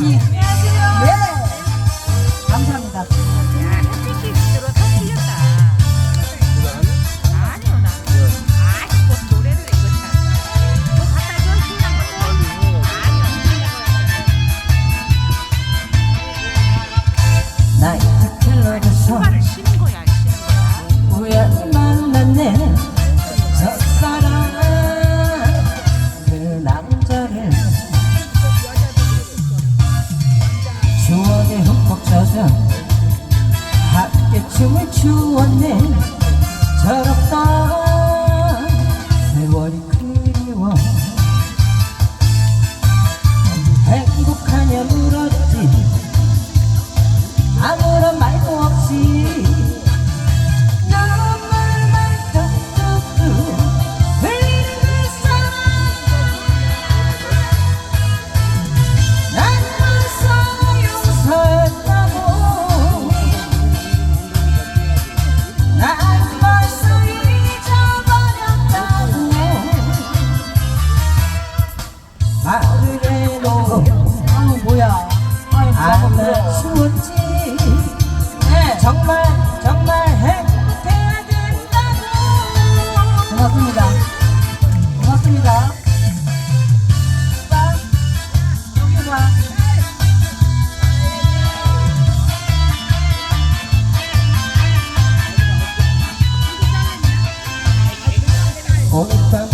네. 감사합니다. 나의 특별한 선 춤을 추었네. 저렇다. 정말 정말 행복해야 된다고 고맙습니다 오늘 밤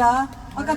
virar. Olha